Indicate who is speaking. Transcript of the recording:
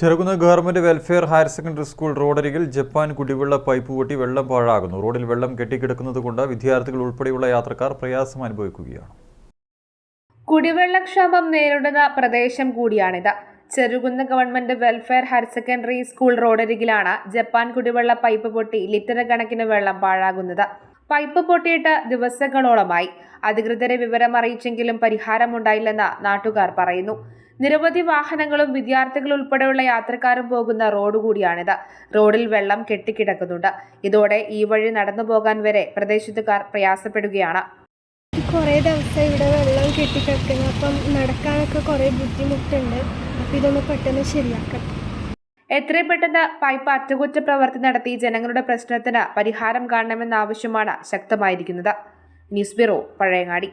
Speaker 1: Cherukunnu government welfare higher secondary school റോഡരികിൽ Japan കുടിവെള്ള pipe പൊട്ടി വെള്ളം പാഴാകുന്നു. റോഡിൽ വെള്ളം കെട്ടിക്കിടക്കുന്നതുകൊണ്ട് വിദ്യാർത്ഥികൾ ഉൾപ്പെടെയുള്ള യാത്രക്കാർ പ്രയാസം അനുഭവിക്കുകയാണ്.
Speaker 2: കുടിവെള്ളക്ഷാമം നേരിടുന്ന പ്രദേശം കൂടിയാണിത്. Cherukunnu government welfare higher secondary school റോഡരികിലാണ് Japan കുടിവെള്ള പൈപ്പ് പൊട്ടി ലിറ്റർ കണക്കിന് വെള്ളം പാഴാകുന്നത്. പൈപ്പ് പൊട്ടിയിട്ട് ദിവസങ്ങളോളമായി. അധികൃതരെ വിവരം അറിയിച്ചെങ്കിലും പരിഹാരമുണ്ടായില്ലെന്ന് നാട്ടുകാർ പറയുന്നു. നിരവധി വാഹനങ്ങളും വിദ്യാർത്ഥികൾ ഉൾപ്പെടെയുള്ള യാത്രക്കാരും പോകുന്ന റോഡ് കൂടിയാണിത്. റോഡിൽ വെള്ളം കെട്ടിക്കിടക്കുന്നുണ്ട്. ഇതോടെ ഈ വഴി നടന്നു പോകാൻ വരെ പ്രദേശത്തുകാർ പ്രയാസപ്പെടുകയാണ്.
Speaker 3: കുറേ ദിവസം ഇവിടെ വെള്ളം കെട്ടിക്കിടക്കുന്നു. അപ്പം നടക്കാനൊക്കെ കുറേ ബുദ്ധിമുട്ടുണ്ട്. അപ്പം ഇതൊന്ന് പെട്ടെന്ന് ശരിയാക്കണം
Speaker 2: എത്രയും പെട്ടെന്ന് പൈപ്പ് അറ്റകുറ്റപ്രവർത്തി നടത്തി ജനങ്ങളുടെ പ്രശ്നത്തിന് പരിഹാരം കാണണമെന്ന ആവശ്യമാണ് ശക്തമായിരിക്കുന്നത്. News bureau Pazhayangadi.